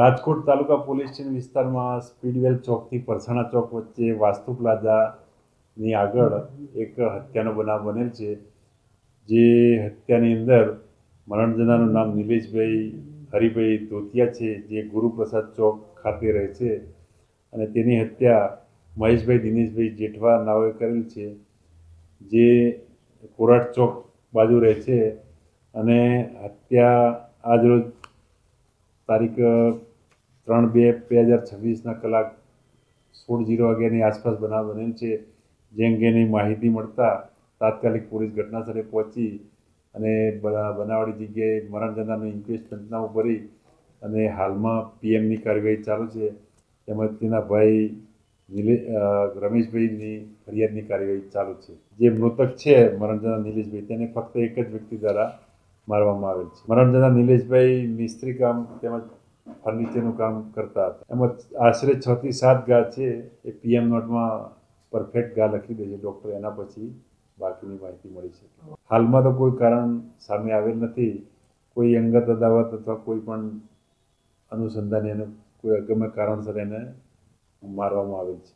રાજકોટ તાલુકા police station વિસ્તારમાં Speedwell ચોકથી પરસાણા ચોક વચ્ચે વાસ્તુ પ્લાઝાની આગળ એક હત્યાનો બનાવ બનેલ છે, જે હત્યાની અંદર મરણ જનારનું નામ નિલેશભાઈ, હરિભાઈ ધોતિયા છે, જે ગુરુપ્રસાદ ચોક ખાતે રહે છે અને તેની હત્યા મહેશભાઈ દિનેશભાઈ જેઠવા નાઓએ કરેલ છે, જે કોરાટ ચોક બાજુ રહે છે અને હત્યા આજરોજ તારીખ ત્રણ બે બે હજાર છવ્વીસના કલાક સોળ જીરો વાગ્યાની આસપાસ બનાવ બનેલ છે. જે અંગેની માહિતી મળતા તાત્કાલિક પોલીસ ઘટનાસ્થળે પહોંચી અને બના- બનાવવાળી જગ્યાએ મરણ જનારનું ઇન્ક્વેસ્ટ પંચનામું ભરી અને હાલમાં પીએમની કાર્યવાહી ચાલુ છે. તેમજ તેના ભાઈ નિલે રમેશભાઈની ફરિયાદની કાર્યવાહી ચાલુ છે. જે મૃતક છે મરણજના નિલેશભાઈ, તેને ફક્ત એક જ વ્યક્તિ દ્વારા મારવામાં આવેલ છે. મરણજના નિલેશભાઈ મિસ્ત્રી કામ તેમજ ફર્નિચરનું કામ કરતા હતા. એમાં આશરે છ થી સાત ગા છે એ પીએમ નોટમાં પરફેક્ટ ગા લખી દે છે ડૉક્ટર, એના પછી બાકીની માહિતી મળી શકે. હાલમાં તો કોઈ કારણ સામે આવેલ નથી. કોઈ અંગત અદાવત અથવા કોઈ પણ અનુસંધાને એને કોઈ અગમ્ય કારણસર એને મારવામાં આવેલ છે.